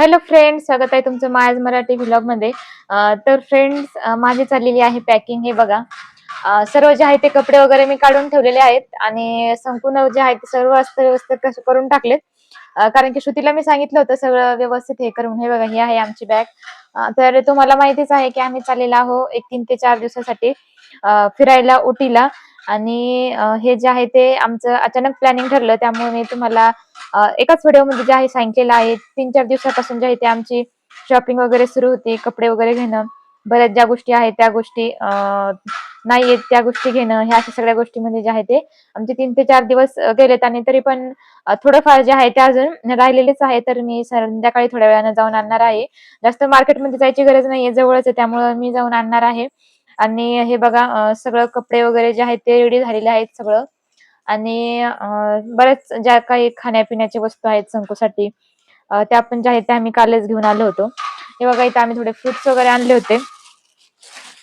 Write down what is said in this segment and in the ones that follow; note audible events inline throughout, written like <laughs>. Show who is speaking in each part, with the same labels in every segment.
Speaker 1: Hello friends स्वागत आहे तुमचं माझ मराठी व्लॉगमध्ये तर फ्रेंड्स माझी चाललेली आहे पॅकिंग हे बघा. सर्व जे आहे ते कपडे वगैरे मी काढून ठेवलेले आहेत आणि संपूर्ण जे आहे ते सर्व अस्तव्यवस्थित व्यवस्थित करून टाकलेत. कारण की श्रुतीला मी सांगितलं होतं सगळं व्यवस्थित हे करून. हे बघा ही आहे आमची बॅग. तर तुम्हाला माहितीच आहे की आम्ही चाललेलो आहो एक तीन ते चार दिवसासाठी फिरायला उटीला. आणि हे जे आहे ते आमचं अचानक प्लॅनिंग ठरलं त्यामुळे मी तुम्हाला एकाच व्हिडिओमध्ये जे आहे सांगितलेलं आहे तीन चार दिवसापासून जे आहे ते आमची शॉपिंग वगैरे सुरू होती कपडे वगैरे घेणं बऱ्याच ज्या गोष्टी आहेत त्या गोष्टी नाही आहेत त्या गोष्टी घेणं ह्या अशा सगळ्या गोष्टीमध्ये जे आहे ते आमचे तीन ते चार दिवस गेलेत आणि तरी पण थोडंफार जे आहे ते अजून राहिलेलेच आहे तर मी संध्याकाळी थोड्या वेळानं जाऊन आणणार आहे. जास्त मार्केटमध्ये जायची गरज नाहीये जवळच आहे त्यामुळे मी जाऊन आणणार आहे. आणि हे बघा सगळं कपडे वगैरे जे आहेत ते रेडी झालेले आहेत सगळं. आणि बऱ्याच ज्या काही खाण्यापिण्याच्या वस्तू आहेत संकूसाठी त्या पण ज्या आहेत त्या आम्ही कालच घेऊन आलो होतो. हे बघा इथे आम्ही थोडे फ्रुट्स वगैरे आणले होते.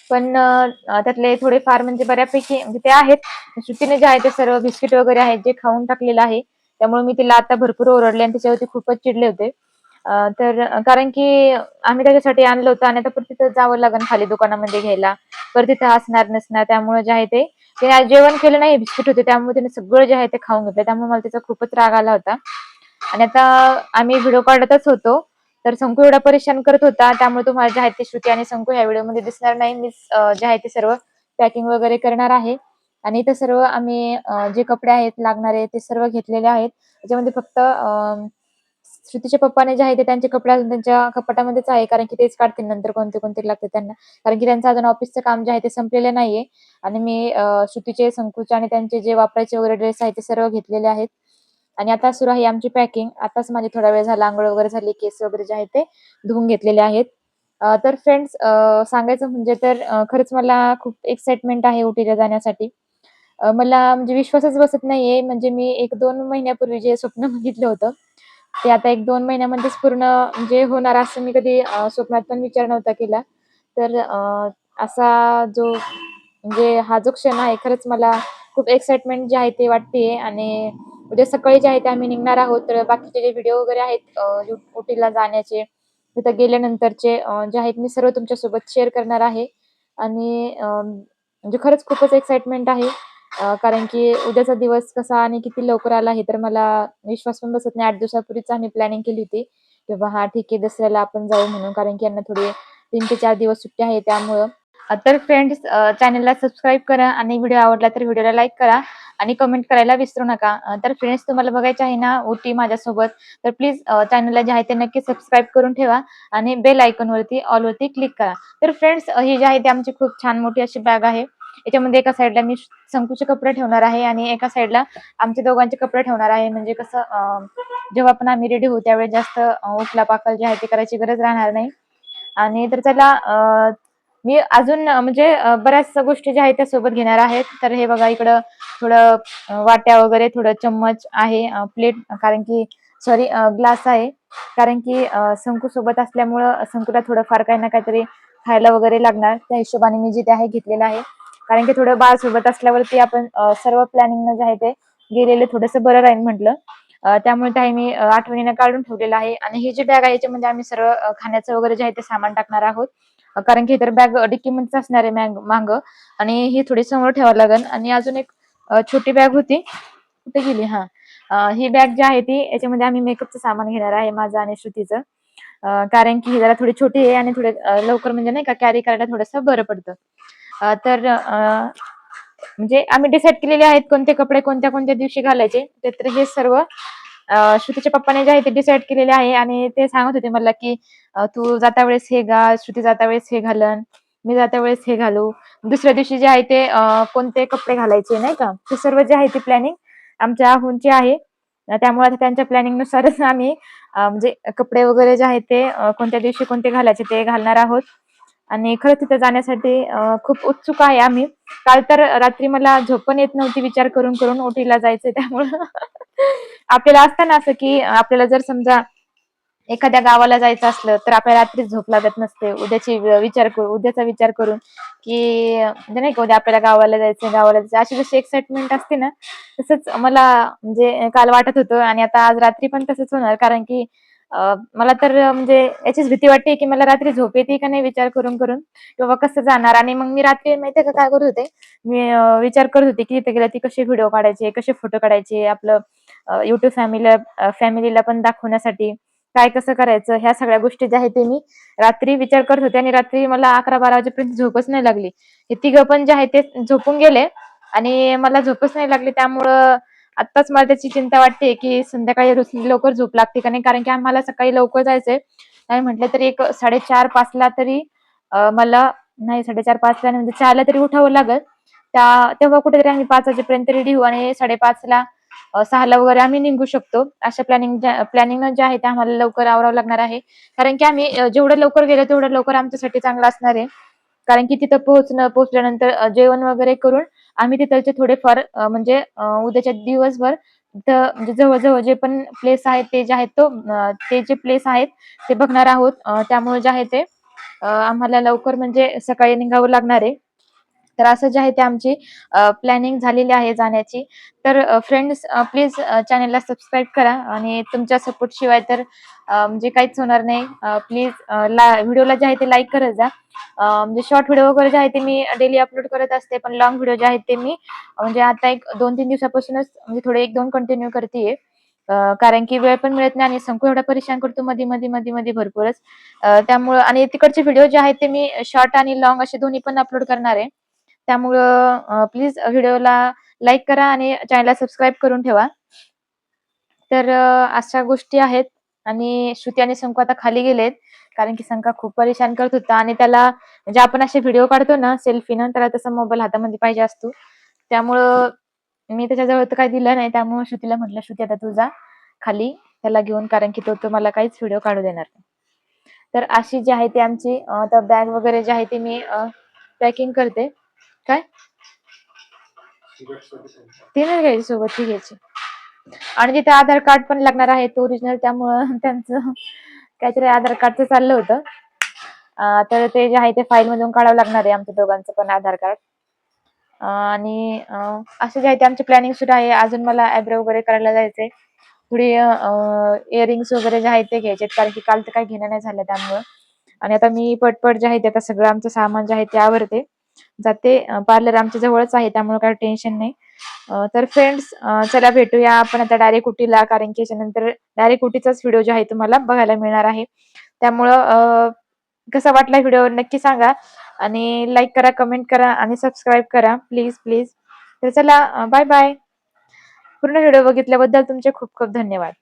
Speaker 1: पण त्यातले थोडे फार म्हणजे बऱ्यापैकी म्हणजे ते आहेत. श्रुतीने जे आहे ते सर्व बिस्किट वगैरे आहेत जे खाऊन टाकलेलं आहे. त्यामुळे मी तिला आता भरपूर ओरडले आणि त्याच्यावरती खूपच चिडले होते. तर कारण की आम्ही त्याच्यासाठी आणलं होतं आणि आता परत तिथं जावं लागेल खाली दुकानामध्ये घ्यायला. परत तिथं असणार नसणार त्यामुळे जे आहे ते ते आज जेवण केलं नाही बिस्किट होते त्यामुळे त्याने सगळं जे आहे ते खाऊन घेतलं. त्यामुळे मला त्याचा खूपच राग आला होता. आणि आता आम्ही व्हिडिओ काढतच होतो. तर संकू एवढा परेशान करत होता त्यामुळे तुम्हाला जे आहे ते श्रुती आणि संकू ह्या व्हिडिओमध्ये दिसणार नाही. मी जे आहे ते सर्व पॅकिंग वगैरे करणार आहे. आणि इथं सर्व आम्ही जे कपडे आहेत लागणारे ते सर्व घेतलेले आहेत. त्याच्यामध्ये फक्त अं, श्रुतीच्या पप्पाने जे आहे ते त्यांचे कपडे अजून त्यांच्या कपाटामध्येच आहे कारण की तेच काढतील नंतर कोणते कोणते लागते त्यांना. कारण की त्यांचं अजून ऑफिसचं काम जे आहे ते संपलेलं नाहीये. आणि मी श्रुतीचे संकुचे आणि त्यांचे जे वापरायचे वगैरे ड्रेस आहे ते सर्व घेतलेले आहेत. आणि आता सुरू आहे आमची पॅकिंग आताच माझी थोडा वेळ झाला आंघोळ वगैरे झाली केस वगैरे जे आहे ते धुवून घेतलेले आहेत. तर फ्रेंड्स सांगायचं म्हणजे तर खरंच मला खूप एक्साइटमेंट आहे उटीला जाण्यासाठी. मला म्हणजे विश्वासच बसत नाहीये. म्हणजे मी एक दोन महिन्यापूर्वी जे स्वप्न <laughs> बघितलं होतं ते आता एक दोन महिन्यामध्येच पूर्ण म्हणजे होणार असं मी कधी स्वप्नात पण विचार नव्हता केला. तर असा जो म्हणजे हा जो क्षण आहे खरंच मला खूप एक्साइटमेंट जे आहे ते वाटते आणि उद्या सकाळी जे आहे ते आम्ही निघणार आहोत. तर बाकीचे जे व्हिडिओ वगैरे आहेत अं, उटीला जाण्याचे तिथं गेल्यानंतरचे जे आहेत मी सर्व तुमच्यासोबत शेअर करणार आहे. आणि म्हणजे खरंच खूपच एक्साइटमेंट आहे. कारण की उद्याचा दिवस कसा आणि किती लवकर आला हे तर मला विश्वास पण बसत नाही. आठ दिवसापूर्वीच आम्ही प्लॅनिंग केली होती की बाबा हा ठीक आहे दसऱ्याला आपण जाऊ म्हणून. कारण की यांना थोडे तीन ते चार दिवस सुट्टी आहे त्यामुळं. तर फ्रेंड्स चॅनलला सबस्क्राईब करा आणि व्हिडिओ आवडला तर व्हिडिओला लाईक करा आणि कमेंट करायला विसरू नका. तर फ्रेंड्स तुम्हाला बघायचे आहे ना ओटी माझ्यासोबत. तर प्लीज चॅनलला जे आहे ते नक्की सबस्क्राईब करून ठेवा आणि बेल आयकॉनवरती ऑलवरती क्लिक करा. तर फ्रेंड्स ही जी आहे ती आमची खूप छान मोठी अशी बॅग आहे. याच्यामध्ये एका साईडला मी संकुचे कपडे ठेवणार आहे आणि एका साईडला आमच्या दोघांचे कपडे ठेवणार आहे. म्हणजे कसं जेव्हा पण आम्ही रेडी होऊ त्यावेळेस जास्त उठला पाकल जे आहे ते करायची गरज राहणार नाही. आणि तर त्याला मी अजून म्हणजे बऱ्याचशा बऱ्याच गोष्टी ज्या आहेत त्या सोबत घेणार आहेत तर हे बघा इकडं थोडं वाट्या वगैरे थोडं चम्मच आहे प्लेट कारण की सॉरी ग्लास आहे. कारण की संकू सोबत असल्यामुळं संकूला थोडंफार काही ना काहीतरी खायला वगैरे लागणार. त्या हिशोबाने मी जिथे आहे घेतलेलं आहे. कारण की थोडं बाळ सोबत असल्यावरती आपण सर्व प्लॅनिंग जे आहे ते गेलेलं थोडंसं बरं राहील म्हटलं. त्यामुळे ते मी आठवणीने काढून ठेवलेलं आहे. आणि ही जी बॅग आहे याच्यामध्ये आम्ही सर्व खाण्याचं वगैरे जे आहे ते सामान टाकणार आहोत. कारण की तर बॅग डिक्कीमध्येच असणार आहे मांग आणि ही थोडी समोर ठेवावं लागेल. आणि अजून एक छोटी बॅग होती. कुठे गेली? हा. ही बॅग जी आहे ती याच्यामध्ये आम्ही मेकअपचं सामान घेणार आहे माझं आणि श्रुतीचं. कारण की ही जरा थोडी छोटी आहे आणि थोडे लवकर म्हणजे नाही का कॅरी करायला थोडंसं बरं पडतं. तर म्हणजे आम्ही डिसाईड केलेले आहेत कोणते कपडे कोणत्या कोणत्या दिवशी घालायचे. ते तर हे सर्व श्रुतीच्या पप्पाने जे आहे ते डिसाईड केलेले आहे आणि ते सांगत होते मला की तू जाता वेळेस हे घाल श्रुती जाता वेळेस हे घालन मी जाता वेळेस हे घालू. दुसऱ्या दिवशी जे आहे ते कोणते कपडे घालायचे नाही का ते सर्व जे आहे ती प्लॅनिंग आमच्या हुंची आहे. त्यामुळे त्यांच्या प्लॅनिंग नुसारच आम्ही म्हणजे कपडे वगैरे जे आहे ते कोणत्या दिवशी कोणते घालायचे ते घालणार आहोत. आणि खरंच तिथे जाण्यासाठी खूप उत्सुक आहे आम्ही. काल तर रात्री मला झोप पण येत नव्हती विचार करून करून ओटीला जायचं त्यामुळं. <laughs> आपल्याला असताना असं की आपल्याला जर समजा एखाद्या गावाला जायचं असलं तर आपल्याला रात्रीच झोप लागत नसते. उद्याची विचार करू उद्याचा विचार करून की म्हणजे नाही का उद्या आपल्याला गावाला जायचं गावाला जायचं अशी जशी एक्साइटमेंट असते ना तसंच मला म्हणजे काल वाटत होतं आणि आता आज रात्री पण तसंच होणार. कारण की मला तर म्हणजे याचीच भीती वाटते की मला रात्री झोप येते का नाही विचार करून करून किंवा कसं जाणार. आणि मग मी रात्री माहितीये का काय करत होते? मी विचार करत होते की तिथे गेल्या ती कसे व्हिडिओ काढायचे कसे फोटो काढायचे आपलं युट्यूब फॅमिलीला फॅमिलीला पण दाखवण्यासाठी काय कसं करायचं ह्या सगळ्या गोष्टी ज्या आहेत ते मी रात्री विचार करत होते. आणि रात्री मला अकरा बारा वाजेपर्यंत झोपच नाही लागली. हे तिघं पण जे आहे ते झोपून गेले आणि मला झोपच नाही लागली. त्यामुळं आत्ताच मला त्याची चिंता वाटते की संध्याकाळी रोज लवकर झोप लागते का नाही? कारण की आम्हाला सकाळी लवकर जायचंय. नाही म्हटलं तरी एक साडेचार पाचला तरी मला नाही साडेचार पाचला ला म्हणजे चारला तरी उठावं लागल. त्या तेव्हा कुठेतरी आम्ही पाच वाजेपर्यंत रेडी होऊ आणि साडेपाचला अं, सहाला वगैरे आम्ही निघू शकतो. अशा प्लॅनिंग प्लॅनिंग जे आहे ते आम्हाला लवकर आवरावं लागणार आहे. कारण की आम्ही जेवढं लवकर गेलो तेवढं लवकर आमच्यासाठी चांगलं असणार आहे. कारण की तिथं पोहोचणं पोहोचल्यानंतर जेवण वगैरे करून आम्ही तिथलचे थोडेफार म्हणजे उद्याच्या दिवसभर म्हणजे जवळजवळ जे पण प्लेस आहेत ते जे आहेत तो ते जे प्लेस आहेत ते बघणार आहोत. त्यामुळे जे आहे ते आम्हाला लवकर म्हणजे सकाळी निघावं लागणार आहे. तर असं जे आहे ते आमची प्लॅनिंग झालेली आहे जाण्याची. तर फ्रेंड्स प्लीज चॅनलला सबस्क्राईब करा आणि तुमच्या सपोर्ट शिवाय तर म्हणजे काहीच होणार नाही. प्लीज ला व्हिडिओला जे आहे ते लाईक करत जा. म्हणजे शॉर्ट व्हिडिओ वगैरे जे आहे ते मी डेली अपलोड करत असते पण लॉंग व्हिडिओ जे आहेत ते मी म्हणजे आता एक दोन तीन दिवसापासूनच म्हणजे थोडे एक दोन कंटिन्यू करते कारण की वेळ पण मिळत नाही आणि संकू एवढा परेशान करतो मध्ये मध्ये मध्ये मध्ये भरपूरच. त्यामुळं आणि तिकडचे व्हिडिओ जे आहेत ते मी शॉर्ट आणि लॉंग असे दोन्ही पण अपलोड करणार आहे. त्यामुळं प्लीज व्हिडिओला लाईक करा आणि चॅनलला सबस्क्राईब करून ठेवा. तर अशा गोष्टी आहेत आणि श्रुती आणि शंकू आता खाली गेलेत कारण की शंका खूप परेशान करत होता आणि त्याला म्हणजे आपण असे व्हिडिओ काढतो ना सेल्फीनं त्याला तसा मोबाईल हातामध्ये पाहिजे असतो. त्यामुळं मी त्याच्याजवळ तर काही दिलं नाही त्यामुळे श्रुतीला म्हटलं श्रुती आता तुझा खाली त्याला घेऊन कारण की तो तुम्हाला काहीच व्हिडिओ काढू देणार नाही. तर अशी जी आहे ती आमची तर बॅग वगैरे जे आहे ती मी पॅकिंग करते. काय? ती नाही घ्यायची सोबत ती घ्यायची. आणि तिथे आधार कार्ड पण लागणार आहे तो ओरिजिनल त्यामुळं <laughs> त्यांचं काहीतरी आधार कार्डचं चाललं होतं. तर ते जे आहे ते फाईल मधून काढावं लागणार आहे आमच्या दोघांचं पण आधार कार्ड. आणि असं जे आहे ते आमची प्लॅनिंग सुरू आहे. अजून मला आयब्रो वगैरे करायला जायचंय. थोडी इयरिंग्स वगैरे जे आहेत ते घ्यायचे कारण की काल तर काही घेणं नाही झालं त्यामुळं. आणि आता मी पटपट जे आहे ते आता सगळं आमचं सामान जे आहे ते आवरते. जाते. पार्लर आमच्या जवळच आहे त्यामुळे काही टेन्शन नाही. तर फ्रेंड्स चला भेटूया आपण आता डायरेक्ट उटीला कारण की याच्यानंतर डायरेक्ट उटीचाच व्हिडिओ जो आहे तुम्हाला बघायला मिळणार आहे. त्यामुळं कसा वाटला व्हिडिओ नक्की सांगा आणि लाईक करा कमेंट करा आणि सबस्क्राईब करा. प्लीज प्लीज तर चला बाय बाय पूर्ण व्हिडिओ बघितल्याबद्दल तुमचे खूप खूप धन्यवाद.